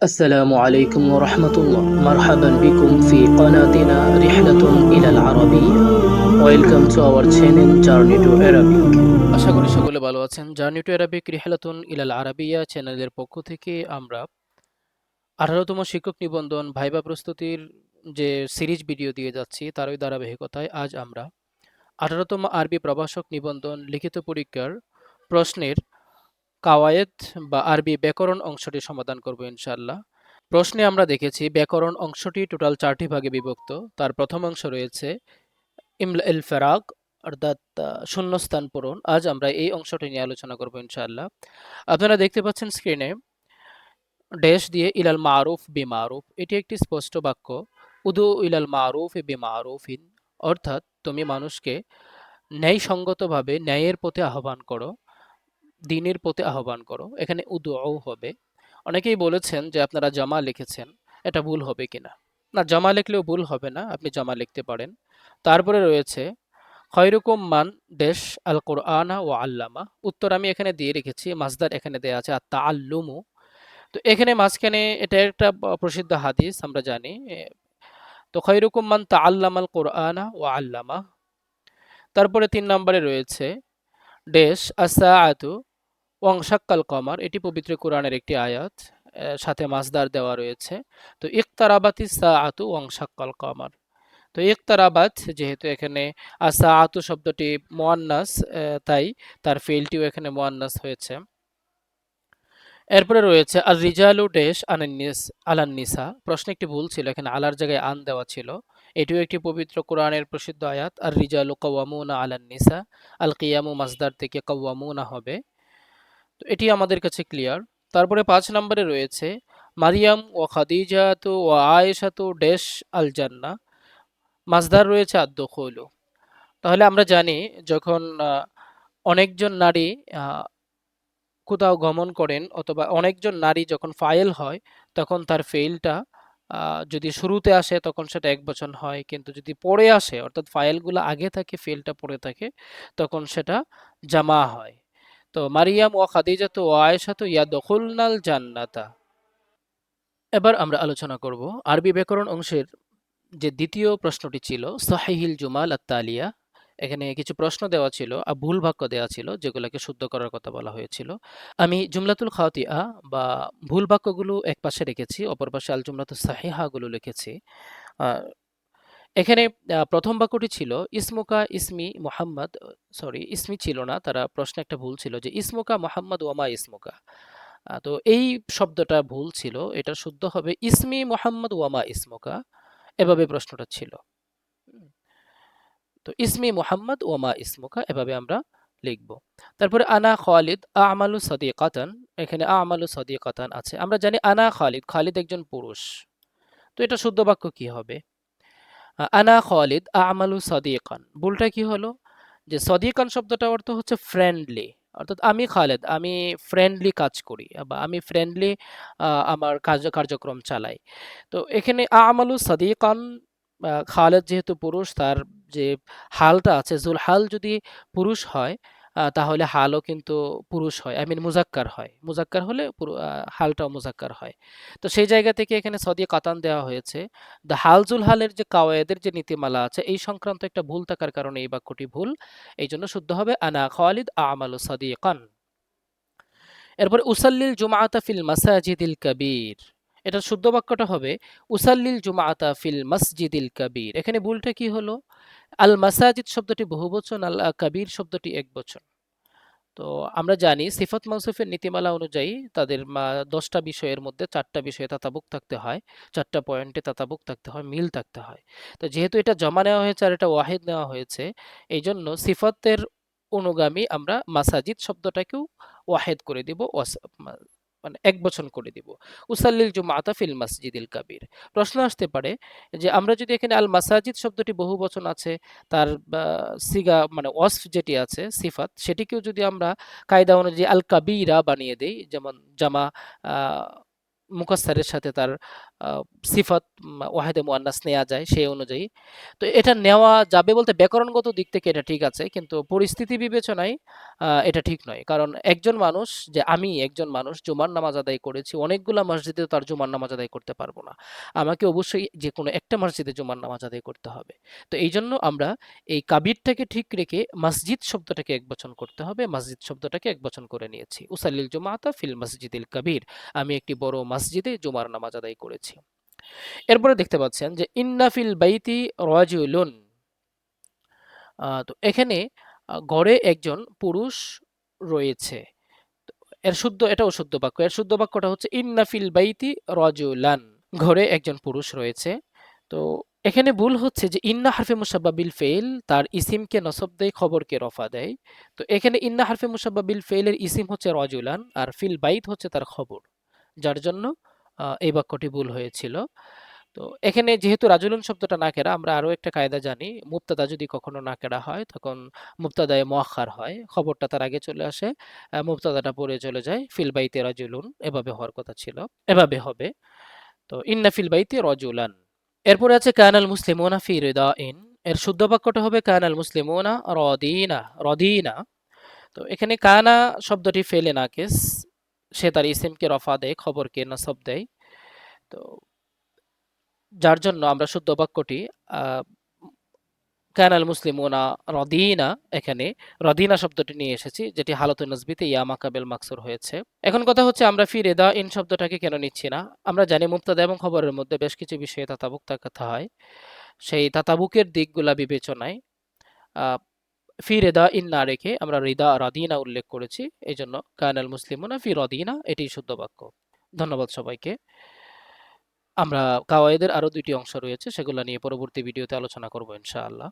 السلام عليكم ورحمة الله مرحبا بكم في قناتنا رحلة إلى العربية Welcome to our channel Journey to Arabic আশা করি সকলে ভালো আছেন জার্নি টু অ্যারাবিক রিহালাতুন ইলাল আরাবিয়া চ্যানেলের পক্ষ থেকে আমরা আঠারোতম শিক্ষক নিবন্ধন ভাইবা প্রস্তুতির যে সিরিজ ভিডিও দিয়ে যাচ্ছি তারই ধারাবাহিকতায় আজ আমরা আঠারোতম আরবি প্রভাষক নিবন্ধন লিখিত পরীক্ষার প্রশ্নের কাওয়ায়েদ বা আরবি ব্যাকরণ অংশটি সমাধান করব ইনশাআল্লাহ। প্রশ্নে আমরা দেখেছি ব্যাকরণ অংশটি টোটাল চারটি ভাগে বিভক্ত। তার প্রথম অংশ রয়েছে, ইমলা এল ফেরাক, অর্থাৎ শূন্যস্থান পূরণ। আজ আমরা এই অংশটি নিয়ে আলোচনা করব ইনশাআল্লাহ। আপনারা দেখতে পাচ্ছেন স্ক্রিনে ড্যাশ দিয়ে ইলাল মারুফ বি মারুফ। এটি একটি স্পষ্ট বাক্য। উদু ইলাল মারুফ বি মারুফিন। অর্থাৎ, তুমি মানুষকে ন্যায়সঙ্গতভাবে ন্যায়ের পথে আহ্বান করো। দিনের পথে আহ্বান করো, এখানে উদু হবে। অনেকেই বলেছেন যে আপনারা জমা লিখেছেন, এটা ভুল হবে কিনা? না, জমা লিখলেও ভুল হবে না, আপনি জমা লিখতে পারেন। তারপরে রয়েছে, খয়রুকুম মান দেশ আল কোরআনা ও আল্লামা। উত্তর আমি এখানে দিয়ে রেখেছি, মাসদার এখানে দেয়া আছে আর তা আল্লুমু তো এখানে মাঝখানে এটা একটা প্রসিদ্ধ হাদিস, আমরা জানি তো খয়রুকুম মান তা আল্লামাল কোরআনা ও আল্লামা। তারপরে তিন নম্বরে রয়েছে ডেশ আসা আতু ওয়াংশাক্কাল কমার, এটি পবিত্র কোরআনের একটি আয়াত সাথে মাসদার দেওয়া রয়েছে। তো ইকতারাবাতি সা আতু ওয়াংশাক্কাল কমার। তো ইকতারাবাত যেহেতু এখানে আসা আতু শব্দটি মোয়ান্নাস তাই তার ফেলটিও এখানে মোয়ান্নাস হয়েছে। এরপরে রয়েছে আর রিজালু ডেশ আনান্নিস আলান্নিসা প্রশ্নে একটি ভুল ছিল, এখানে আলার জায়গায় আন দেওয়া ছিল। এটিও একটি পবিত্র কোরআনের প্রসিদ্ধ আয়াত আর রিজালু কওয়ামুনা আলান্নিসা আল কিয়ামু মাসদার থেকে কওয়ামুনা হবে। তো এটি আমাদের কাছে ক্লিয়ার তারপরে পাঁচ নম্বরে রয়েছে, মারিয়াম ও খাদিজাতু ও আয়েশাতু ডেশ আল জান্না মাসদার রয়েছে আদ্দখলু তাহলে আমরা জানি যখন অনেকজন নারী কোথাও গমন করেন অথবা অনেকজন নারী যখন ফাইল হয়, তখন তার ফেইলটা যদি শুরুতে আসে তখন সেটা এক বচন হয়, কিন্তু যদি পরে আসে, অর্থাৎ ফাইলগুলো আগে থাকে ফেলটা পরে থাকে, তখন সেটা জামা হয়। তো মারিয়াম ও খাদিজা তো ও আয়েশা তো ইয়া দখলনাল জান্নাতা। এবার আমরা আলোচনা করব আরবি ব্যাকরণ অংশের যে দ্বিতীয় প্রশ্নটি ছিল, সাহিহিল জুমাল আত্তালিয়া। এখানে কিছু প্রশ্ন দেওয়া ছিল, আর ভুল বাক্য দেওয়া ছিল, যেগুলোকে শুদ্ধ করার কথা বলা হয়েছিল। আমি জুমলাতুল খাওয়াতিয়া বা ভুল বাক্যগুলো এক পাশে রেখেছি, অপর পাশে আল জুমলাতুল সাহিহাগুলো লিখেছি। এখানে প্রথম বাক্যটি ছিল, ইসমুকা ইসমি মোহাম্মদ সরি, ইসমি ছিল না, তারা প্রশ্নে একটা ভুল ছিল যে, ইসমুকা মোহাম্মদ ওয়ামা ইসমুকা তো এই শব্দটা ভুল ছিল, এটা শুদ্ধ হবে, ইসমি মোহাম্মদ ওয়ামা ইসমুকা এভাবে প্রশ্নটা ছিল। তো, ইসমি মোহাম্মদ ওয়ামা ইসমুকা এভাবে আমরা লিখব। তারপরে, আনা খালিদ আমালু সদিকাতান এখানে আমালু সদিকাতান আছে। আমরা জানি, আনা খালিদ খালিদ একজন পুরুষ। তো এটা শুদ্ধ বাক্য কি হবে? আনা খালিদ আমালু সদিকন। ভুলটা কি হলো? যে সদিকন শব্দটা অর্থ হচ্ছে ফ্রেন্ডলি অর্থাৎ আমি খালেদ, আমি ফ্রেন্ডলি কাজ করি বা আমি ফ্রেন্ডলি আমার কার্য, কার্যক্রম চালাই। তো এখানে আমালু সদিকন খালেদ যেহেতু পুরুষ, তার যে হালটা আছে জুল হাল যদি পুরুষ হয় তাহলে হালও কিন্তু পুরুষ হয়, আই মিন মুজাক্কার হয়। মুজাক্কার হলে হালটাও মুজাক্কার হয়। তো সেই জায়গা থেকে এখানে সদিয়া কাতান দেওয়া হয়েছে। দ্য হালজুল হালের যে কাওয়ায়েদের যে নীতিমালা আছে, এই সংক্রান্ত একটা ভুল থাকার কারণে এই বাক্যটি ভুল। এই জন্য শুদ্ধ হবে, আনা খালিদ আমালু সাদিকান। এরপর, উসাল্লিল জুমাআতা ফিল মাসাজিদিল কাবীর। এটা শুদ্ধ বাক্যটা হবে, উসাল্লিল জুমাআতা ফিল মসজিদিল কাবীর। এখানে ভুলটা কি হলো? আল মাসাজিদ শব্দটি বহুবচন আল কাবির শব্দটি একবচন তো আমরা জানি সিফাত মাউসুফের নীতিমালা অনুযায়ী তাদের দশটা বিষয়ের মধ্যে চারটা বিষয়ে তাতাবুক থাকতে হয়, চারটা পয়েন্টে তাতাবুক থাকতে হয়, মিল থাকতে হয়। তো যেহেতু এটা জমা নেওয়া হয়েছে আর এটা ওয়াহিদ নেওয়া হয়েছে এই জন্য সিফাতের অনুগামী আমরা মাসাজিদ শব্দটাকেও ওয়াহেদ করে দিব মানে এক বছর করে দিব। উসাল্লিল জুমাতা ফিল মাসজিদিল কাবির। প্রশ্ন আসতে পারে যে আমরা যদি এখানে আল মাসাজিদ শব্দটি বহু বচন আছে তার সিগা মানে ওয়াসফ যেটি আছে সিফাত সেটিকেও যদি আমরা কায়দা অনুযায়ী আল কাবিরা বানিয়ে দেই যেমন জামা আহ, মুকাসসারের সাথে তার সিফাত ওয়াহেদে মুয়ান্নাস নেয়া যায় সেই অনুযায়ী। তো এটা নেওয়া যাবে বলতে ব্যাকরণগত দিক থেকে এটা ঠিক আছে। কিন্তু পরিস্থিতি বিবেচনায় এটা ঠিক নয়। কারণ একজন মানুষ যে আমি একজন মানুষ জুমার নামাজ আদায় করেছি, অনেকগুলা মসজিদে তার জুমার নামাজ আদায় করতে পারব না। আমাকে অবশ্যই যে কোনো একটা মসজিদে জুমার নামাজ আদায় করতে হবে। তো এই জন্য আমরা এই কাবিরটাকে ঠিক রেখে মসজিদ শব্দটাকে একবচন করতে হবে। মসজিদ শব্দটাকে একবচন করে নিয়েছি। উসাল্লিল জুমাআতা ফিল মসজিদিল কাবীর। আমি একটি বড় মসজিদে জুমার নামাজ আদায় করেছি। এরপরে দেখতে পাচ্ছেন যে ইন্নাফিল বাইতি রাজুলুন। তো এখানে ঘরে একজন পুরুষ রয়েছে। এর শুদ্ধ এটাও শুদ্ধ বাক্য। এর শুদ্ধ বাক্যটা হচ্ছে ইন্না ফিল বাইতি রাজুলান। ঘরে একজন পুরুষ রয়েছে। তো এখানে ভুল হচ্ছে যে ইন্না হারফে মুসাব্বা বিল ফেইল তার ইসিমকে নসব দেয়, খবরকে রফা দেয়। তো এখানে ইন্না হারফে মুসাব্বা বিল ফেইলের ইসিম হচ্ছে রাজুলান আর ফিল বাইত হচ্ছে তার খবর। যার জন্য এই বাক্যটি ভুল হয়েছিল। তো এখানে যেহেতু রাজুলুন শব্দটা না নাকেরা আমরা আরও একটা কায়দা জানি। মুবতাদা যদি কখনো নাকেরা হয়, তখন মুবতাদায়ে মুআক্খার হয়। খবরটা তার আগে চলে আসে। আ, মুবতাদাটা পরে চলে যায়। ফিলবাইতে রাজুলুন, এভাবে হওয়ার কথা ছিল। এভাবে হবে। তো ইন্না ফিলবাইতে রজুলান এরপরে আছে, কানাল মুসলিমুনা ফি রিদাইন। এর শুদ্ধ বাক্যটা হবে, কানাল মুসলিমুনা রদিনা, রাদিনা। তো এখানে কানা শব্দটি ফেলে নাকিস। সে তার ইসিমকে রফা দেয়, খবরকে নসব দেয়। তো যার জন্য আমরা শুদ্ধ বাক্যটি কানাল মুসলিমুনা রাদিনা এখানে রাদিনা শব্দটি নিয়ে এসেছি যেটি হালাতুন নজবিতে ইয়া মাকাবেল মাকসুর হয়েছে। এখন কথা হচ্ছে আমরা ফি রিদাইন শব্দটাকে কেন নিচ্ছি না? আমরা জানি মুবতাদা এবং খবরের মধ্যে বেশ কিছু বিষয়ে তাতাবুক থাকতে হয়। সেই তাতাবুকের দিকগুলা বিবেচনায় আ রেদা ইন না রেখে আমরা রিদা রাদিনা উল্লেখ করেছি। এই জন্য কায়নাল মুসলিমুনা ফি রাদিনা এটি শুদ্ধ বাক্য। ধন্যবাদ সবাইকে। আমরা কাওয়ায়েদের আরও দুটি অংশ রয়েছে, সেগুলো নিয়ে পরবর্তী ভিডিওতে আলোচনা করব ইনশাআল্লাহ।